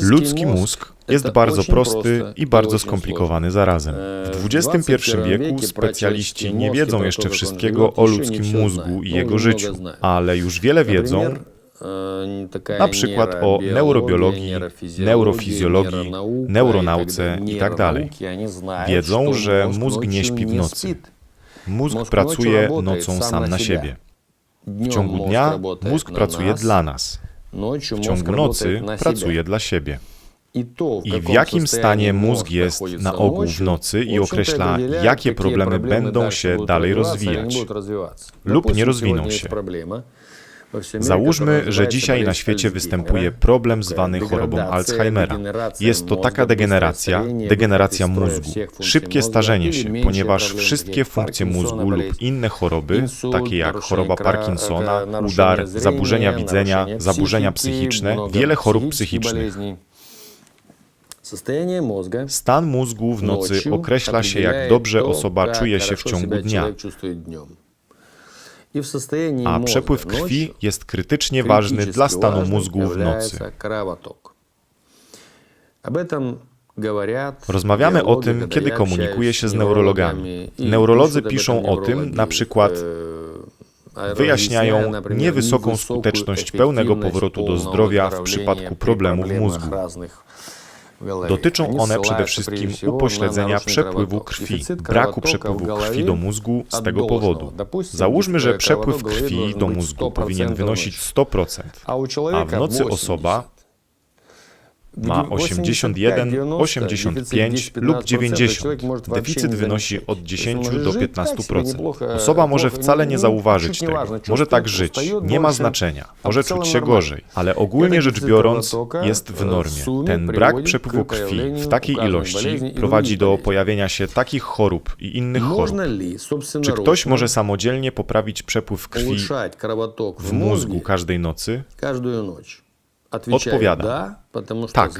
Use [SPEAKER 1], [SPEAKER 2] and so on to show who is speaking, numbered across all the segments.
[SPEAKER 1] Ludzki mózg jest bardzo prosty i bardzo skomplikowany zarazem. W XXI wieku specjaliści nie wiedzą jeszcze wszystkiego o ludzkim mózgu i jego życiu, ale już wiele wiedzą, na przykład o neurobiologii, neurofizjologii, neuronauce itd. Wiedzą, że mózg nie śpi w nocy. Mózg pracuje nocą sam na siebie. W ciągu dnia mózg pracuje dla nas. W ciągu nocy pracuje dla siebie. I w jakim stanie mózg jest na ogół w nocy i określa, jakie problemy będą się dalej rozwijać lub nie rozwiną się. Załóżmy, że dzisiaj na świecie występuje problem zwany chorobą Alzheimera. Jest to taka degeneracja, degeneracja mózgu, szybkie starzenie się, ponieważ wszystkie funkcje mózgu lub inne choroby, takie jak choroba Parkinsona, udar, zaburzenia widzenia, zaburzenia psychiczne, wiele chorób psychicznych. Stan mózgu w nocy określa się, jak dobrze osoba czuje się w ciągu dnia. A przepływ krwi jest krytycznie ważny dla stanu mózgu w nocy. Rozmawiamy o tym, kiedy komunikuję się z neurologami. Neurolodzy piszą o tym, na przykład wyjaśniają niewysoką skuteczność pełnego powrotu do zdrowia w przypadku problemów mózgu. Dotyczą one przede wszystkim upośledzenia przepływu krwi, braku przepływu krwi do mózgu z tego powodu. Załóżmy, że przepływ krwi do mózgu powinien wynosić 100%, a w nocy osoba ma 81, 85 lub 90. Deficyt wynosi od 10 do 15%. Osoba może wcale nie zauważyć tego, może tak żyć, nie ma znaczenia, może czuć się gorzej, ale ogólnie rzecz biorąc jest w normie. Ten brak przepływu krwi w takiej ilości prowadzi do pojawienia się takich chorób i innych chorób. Czy ktoś może samodzielnie poprawić przepływ krwi w mózgu każdej nocy? Odpowiadam. Tak.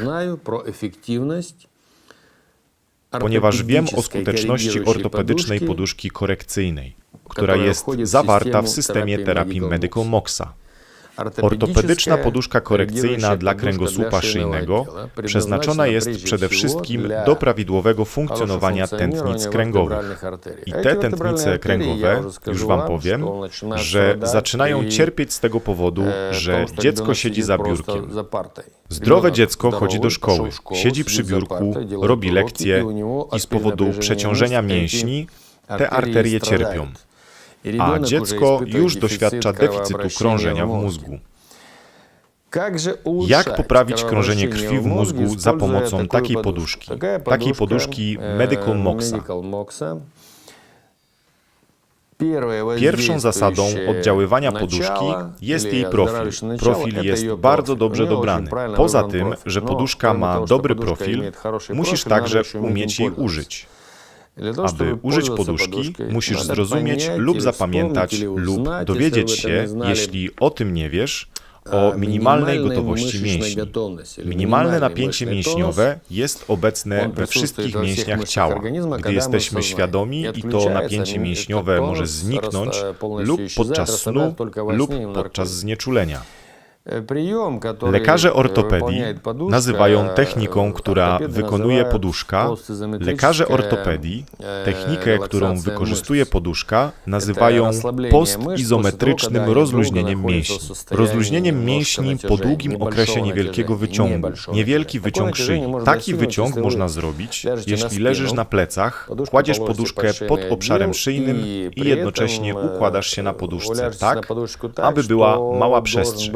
[SPEAKER 1] Ponieważ wiem o skuteczności ortopedycznej poduszki korekcyjnej, która jest zawarta w systemie terapii Medical Moxa. Ortopedyczna poduszka korekcyjna dla kręgosłupa szyjnego przeznaczona jest przede wszystkim do prawidłowego funkcjonowania tętnic kręgowych. I te tętnice kręgowe, już Wam powiem, że zaczynają cierpieć z tego powodu, że dziecko siedzi za biurkiem. Zdrowe dziecko chodzi do szkoły, siedzi przy biurku, robi lekcje i z powodu przeciążenia mięśni te arterie cierpią a dziecko już doświadcza deficytu krążenia w mózgu. Jak poprawić krążenie krwi w mózgu za pomocą takiej poduszki? Takiej poduszki Medical Moxa. Pierwszą zasadą oddziaływania poduszki jest jej profil. Profil jest bardzo dobrze dobrany. Poza tym, że poduszka ma dobry profil, musisz także umieć jej użyć. Aby użyć poduszki, musisz zrozumieć lub zapamiętać lub dowiedzieć się, jeśli o tym nie wiesz, o minimalnej gotowości mięśni. Minimalne napięcie mięśniowe jest obecne we wszystkich mięśniach ciała. Gdy jesteśmy świadomi i to napięcie mięśniowe może zniknąć lub podczas snu, lub podczas znieczulenia. Lekarze ortopedii nazywają techniką, która wykonuje poduszka, lekarze ortopedii technikę, którą wykorzystuje poduszka, nazywają postizometrycznym rozluźnieniem mięśni. Rozluźnieniem mięśni po długim okresie niewielkiego wyciągu. Niewielki wyciąg szyi. Taki wyciąg można zrobić, jeśli leżysz na plecach, kładziesz poduszkę pod obszarem szyjnym i jednocześnie układasz się na poduszce tak, aby była mała przestrzeń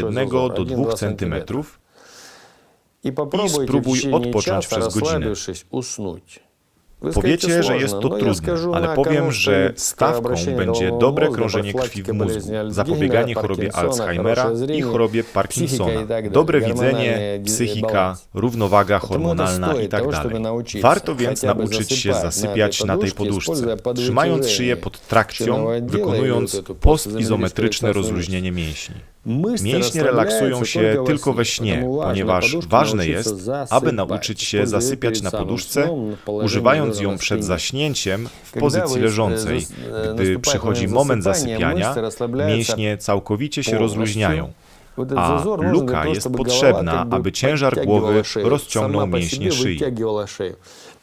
[SPEAKER 1] od 1 do 2 cm i spróbuj odpocząć przez godzinę. Powiecie, że jest to trudne, ale powiem, że stawką będzie dobre krążenie krwi w mózgu, zapobieganie chorobie Alzheimera i chorobie Parkinsona, dobre widzenie, psychika, równowaga hormonalna itd. Warto więc nauczyć się zasypiać na tej poduszce, trzymając szyję pod trakcją, wykonując postizometryczne rozluźnienie mięśni. Mięśnie relaksują się tylko we śnie, ponieważ ważne jest, aby nauczyć się zasypiać na poduszce, używając ją przed zaśnięciem w pozycji leżącej. Gdy przychodzi moment zasypiania, mięśnie całkowicie się rozluźniają. A luka jest potrzebna, aby ciężar głowy rozciągnął mięśnie szyi.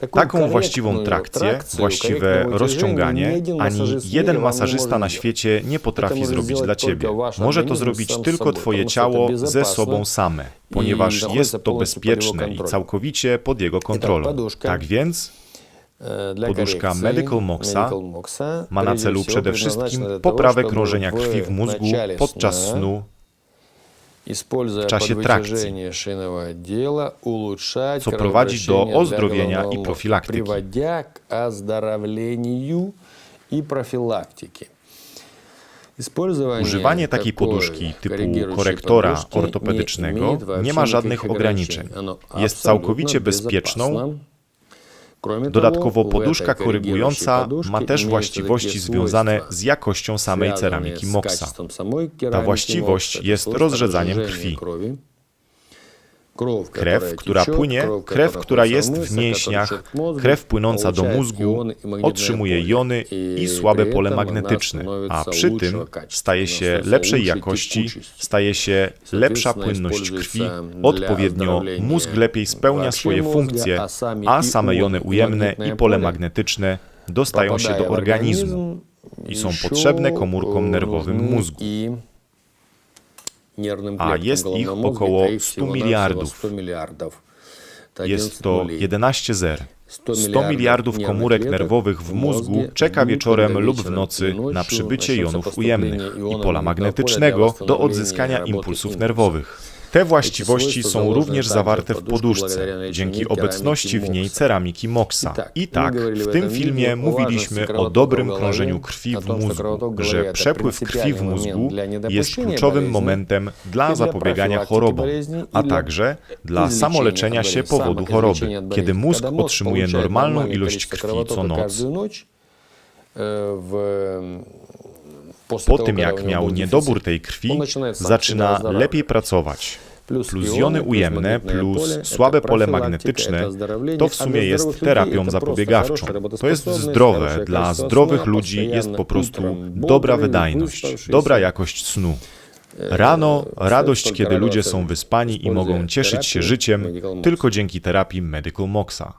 [SPEAKER 1] Taką właściwą trakcję, właściwe rozciąganie, ani jeden masażysta na świecie nie potrafi zrobić dla ciebie. Może to zrobić tylko twoje ciało ze sobą same, ponieważ jest to bezpieczne i całkowicie pod jego kontrolą. Tak więc Poduszka Medical Moxa ma na celu przede wszystkim poprawę krążenia krwi w mózgu podczas snu
[SPEAKER 2] w
[SPEAKER 1] czasie
[SPEAKER 2] trakcji,
[SPEAKER 1] co prowadzi do ozdrowienia i profilaktyki. Używanie takiej poduszki typu korektora ortopedycznego nie ma żadnych ograniczeń. Jest całkowicie bezpieczną Dodatkowo poduszka korygująca ma też właściwości związane z jakością samej ceramiki Moxa. Ta właściwość jest rozrzedzaniem krwi. Krew, która płynie, krew, która jest w mięśniach, krew płynąca do mózgu, otrzymuje jony
[SPEAKER 2] i
[SPEAKER 1] słabe pole magnetyczne, a przy tym staje się lepszej jakości, staje się lepsza płynność krwi, odpowiednio mózg lepiej spełnia swoje funkcje,
[SPEAKER 2] a
[SPEAKER 1] same jony ujemne i pole magnetyczne dostają się do organizmu i są potrzebne komórkom nerwowym mózgu a jest ich około 100 miliardów. Jest to 11 zer.
[SPEAKER 2] 100
[SPEAKER 1] miliardów komórek nerwowych w mózgu czeka wieczorem lub w nocy na przybycie jonów ujemnych i pola magnetycznego do odzyskania impulsów nerwowych. Te właściwości są również zawarte
[SPEAKER 2] w
[SPEAKER 1] poduszce, dzięki obecności w niej ceramiki Moxa. I tak, w tym filmie mówiliśmy o dobrym krążeniu krwi w mózgu, że przepływ krwi w mózgu jest kluczowym momentem dla zapobiegania chorobom, a także dla samoleczenia się powodu choroby. Kiedy mózg otrzymuje normalną ilość krwi co noc, po tym, jak miał niedobór tej krwi,
[SPEAKER 2] zaczyna
[SPEAKER 1] lepiej pracować.
[SPEAKER 2] Plus
[SPEAKER 1] jony ujemne, plus słabe pole magnetyczne,
[SPEAKER 2] to
[SPEAKER 1] w sumie jest terapią zapobiegawczą. To jest zdrowe, dla zdrowych ludzi jest po prostu dobra wydajność, dobra jakość snu. Rano radość, kiedy ludzie są wyspani i mogą cieszyć się życiem tylko dzięki terapii Medical Moxa.